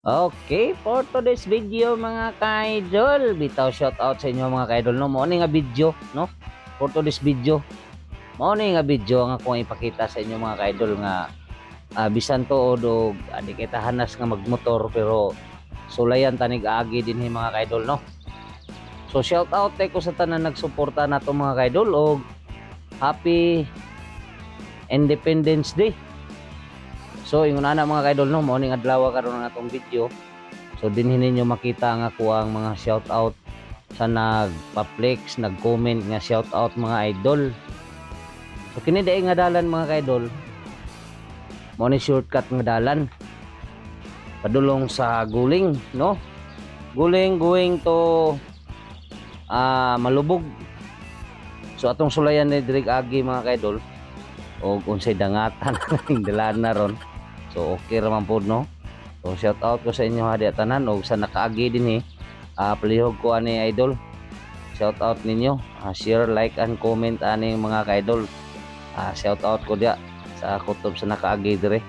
Okay, for today's video mga ka-idol, bitaw shout out sa inyo mga ka-idol no. Ni nga video, no? For today's video. Ni nga video nga akong ipakita sa inyo mga ka-idol nga ah, bisan to og adi kita hanas nga magmotor pero sulayan tanig agi din mga ka-idol no. So shout out tay ko sa tanan nagsuporta nato mga ka-idol og happy Independence Day. So ingon ana mga kaidol no mo ning adlaw karon nga atong video. So dinhin ninyo makita ang ako ang mga shout out sa nagpa-flex, nag-comment nga shout out mga idol. So kini dai nga dalan mga kaidol. Mo ni shortcut nga dalan. Padulong sa guling, no? Guling going to ah malubog. So atong sulayan ni Direk Agi mga kaidol o unsay dangatan ang dalan na ron. So okay raman po no. So shout out ko sa inyo hadi tanan og sa nakaagi din eh. Ah palihog ko ani idol. Shout out ninyo. Ah, share, like and comment ani mga ka-idol. Ah shout out ko dia sa kutob sa nakaagi dire.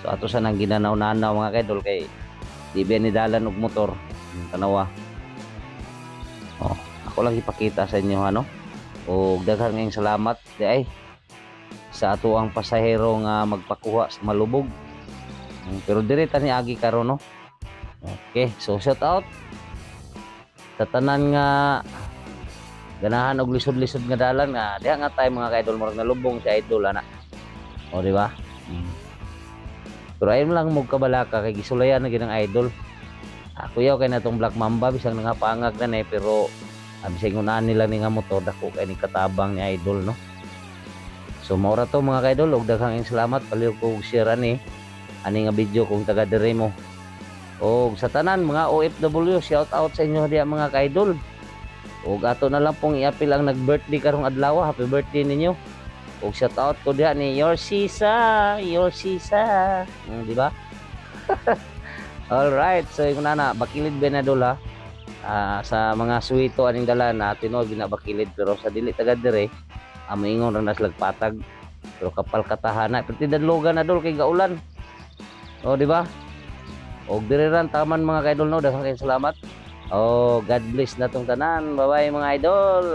So ato sa nang ginanaw-nanaw mga ka-idol kay di ba ni dalan og motor. Tanawa. Oh, ako lang ipakita sa inyo ano. O daghang ngayong salamat di ay sa ato ang pasahero nga magpakuha sa malubog. Mm, Pero direta ni Agi karon no. Okay, so shout out sa tanan nga ganahan og lisod-lisod nga dalan nga diha nga tayo mga ka-idol murag nalubong si idol ana. O di ba? Mm. Pero ayun lang mo kabalaka kay gisulayan na ginang idol. Ako yaw kay natong Black Mamba bisang nangapangag na eh pero abi sa ingon nila ni nga motor dako kay ni katabang ni idol no. So maura to mga kaidol, og daghang salamat palihog ko og share ani ani nga video kung taga dire mo. Og sa tanan mga OFW, shout out sa inyo diya mga kaidol. Og ato na lang pong iapil ang nag-birthday karong adlaw, happy birthday ninyo. Og shout out ko diya ni Your Sisa, Your Sisa. Mm, di ba? All right, so yung nana, bakilid Benadol ha. Ah, sa mga suwito aning dala na tinuod ginabakilid pero sa dili taga dire amo ingon ra nas lagpatag pero kapal katahana pero tidadlogan na dol kay gaulan o di ba? Og dire ran taman mga kaidol no? Daghang salamat. Oh god bless na tong tanan. Bye bye mga idol